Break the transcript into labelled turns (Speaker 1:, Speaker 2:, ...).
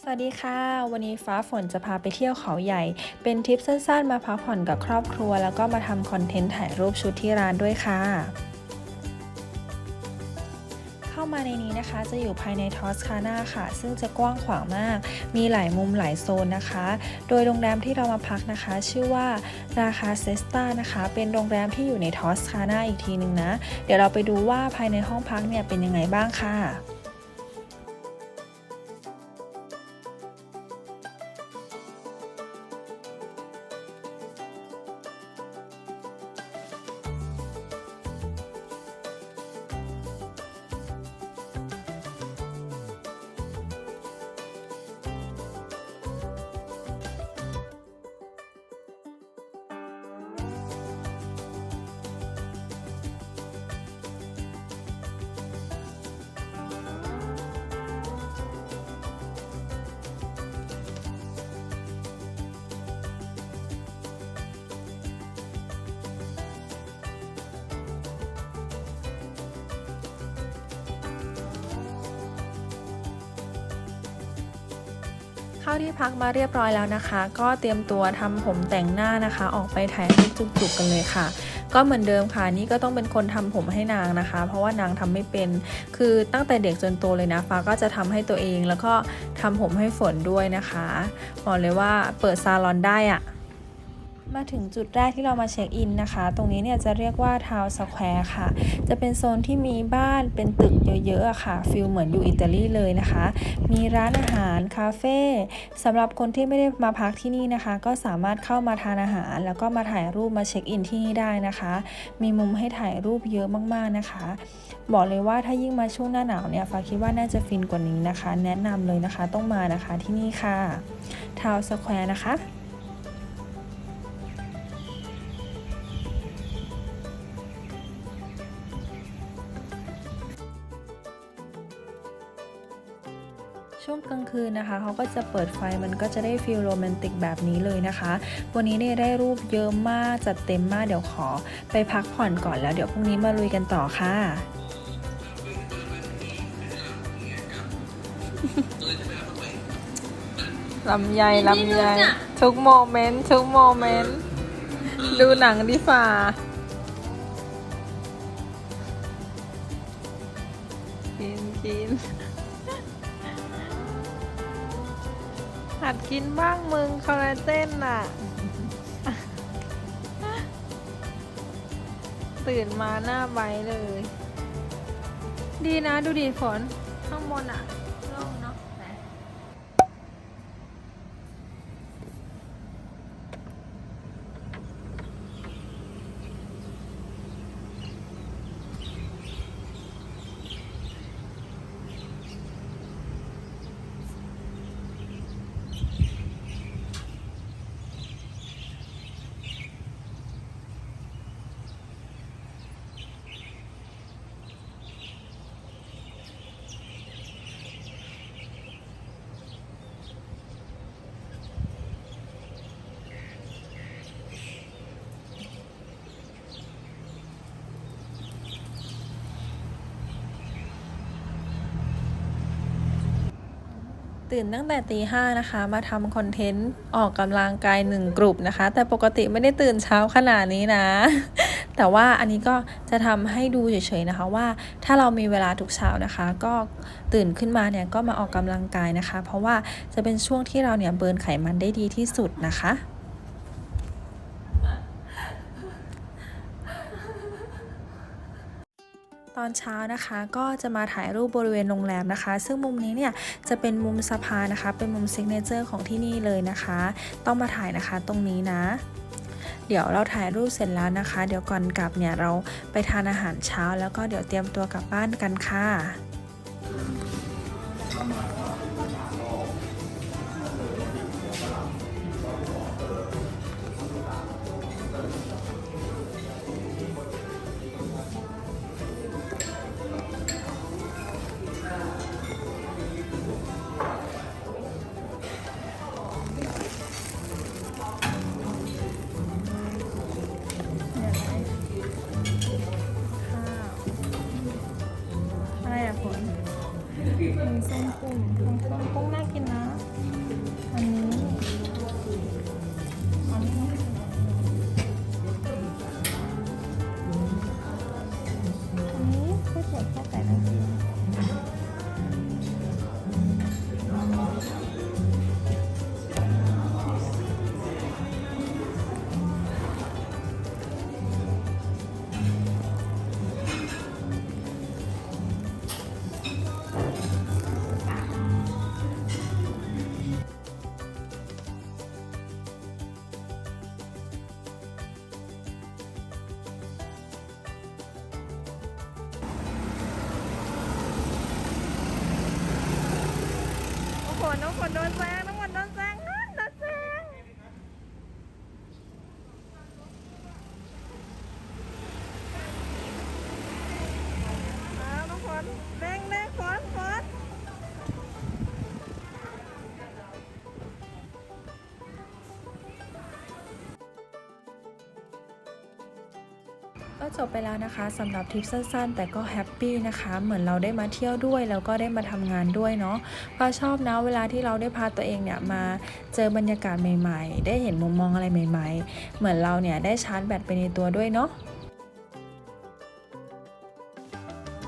Speaker 1: สวัสดีค่ะ วันนี้ฟ้าฝนจะพาไปเที่ยวเขาใหญ่ เป็นทริปสั้นๆ มาพักผ่อนกับครอบครัว แล้วก็มาทำคอนเทนต์ถ่ายรูปชุดที่ร้านด้วยค่ะ เข้ามาในนี้นะคะ จะอยู่ภายในทอสคาน่าค่ะ ซึ่งจะกว้างขวางมาก มีหลายมุมหลายโซนนะคะ โดยโรงแรมที่เรามาพักนะคะ ชื่อว่าราคาเซสตานะคะ เป็นโรงแรมที่อยู่ในทอสคาน่าอีกทีหนึ่งนะ เดี๋ยวเราไปดูว่าภายในห้องพักเนี่ยเป็นยังไงบ้างค่ะ เข้าที่พักมาเรียบร้อยแล้วนะคะ ก็เตรียมตัวทำผมแต่งหน้านะคะ ออกไปถ่ายรูปจุกๆกันเลยค่ะ ก็เหมือนเดิมค่ะนี่ก็ต้องเป็นคนทำผมให้นางนะคะ เพราะว่านางทำไม่เป็น คือตั้งแต่เด็กจนโตเลยนะฟ้าก็จะทำให้ตัวเองแล้วก็ทำผมให้ฝนด้วยนะคะบอกเลยว่าเปิดซาลอนได้อะ มาถึงจุดแรกที่เรามาเช็คอินนะคะ ตรงนี้เนี่ยจะเรียกว่าทาวสแควร์ค่ะ จะเป็นโซนที่มีบ้านเป็นตึกเยอะๆค่ะฟิลเหมือนอยู่อิตาลีเลยนะคะ มีร้านอาหารคาเฟ่สำหรับคนที่ไม่ได้มาพักที่นี่นะคะ ก็สามารถเข้ามาทานอาหาร แล้วก็มาถ่ายรูปมาเช็คอินที่นี่ได้นะคะ มีมุมให้ถ่ายรูปเยอะมากๆนะคะ บอกเลยว่าถ้ายิ่งมาช่วงหน้าหนาวเนี่ยฟ้าคิดว่าน่าจะฟินกว่านี้นะคะ แนะนำเลยนะคะต้องมานะคะที่นี่ค่ะทาวสแควร์นะคะ ช่วงกลางคืนนะคะเขาก็จะเปิดไฟมันก็จะได้ฟีลโรแมนติกแบบนี้เลยนะคะวันนี้เนี่ยได้รูปเยอะมากจัดเต็มมากเดี๋ยวขอไปพักผ่อนก่อนแล้วเดี๋ยวพรุ่งนี้มาลุยกันต่อค่ะลำไยลำไยทุกโมเมนต์ทุกโมเมนต์ดูหนังดีฝ่ากินกิน หัดกินบ้างมึงคอลลาเจนน่ะ ตื่นมาหน้าใบเลย ดีนะดูดีฝนข้างบนอะ ตื่นตั้งแต่ตีห้านะคะ มาทำคอนเทนต์ออกกำลังกายหนึ่งกลุ่มนะคะ แต่ปกติไม่ได้ตื่นเช้าขนาดนี้นะ แต่ว่าอันนี้ก็จะทำให้ดูเฉยๆนะคะว่าถ้าเรามีเวลาทุกเช้านะคะ ก็ตื่นขึ้นมาเนี่ยก็มาออกกำลังกายนะคะ เพราะว่าจะเป็นช่วงที่เราเนี่ยเบิร์นไขมันได้ดีที่สุดนะคะ ตอนเช้านะคะก็จะมาถ่ายรูปบริเวณโรงแรมนะคะ ซึ่งมุมนี้เนี่ยจะเป็นมุมสะพานนะคะ เป็นมุมซิกเนเจอร์ของที่นี่เลยนะคะ ต้องมาถ่ายนะคะตรงนี้นะ เดี๋ยวเราถ่ายรูปเสร็จแล้วนะคะ เดี๋ยวก่อนกลับเนี่ยเราไปทานอาหารเช้า แล้วก็เดี๋ยวเตรียมตัวกลับบ้านกันค่ะ น้องคนโดนแซง ก็จบไปแล้วนะคะสำหรับทริปสั้นๆ แต่ก็แฮปปี้นะคะ เหมือนเราได้มาเที่ยวด้วย แล้วก็ได้มาทำงานด้วยเนาะก็ชอบนะเวลาที่เราได้พาตัวเองเนี่ยมาเจอบรรยากาศใหม่ ๆ ได้เห็นมุมมองอะไรใหม่ ๆ เหมือนเราเนี่ยได้ชาร์จแบตไปในตัวด้วยเนาะ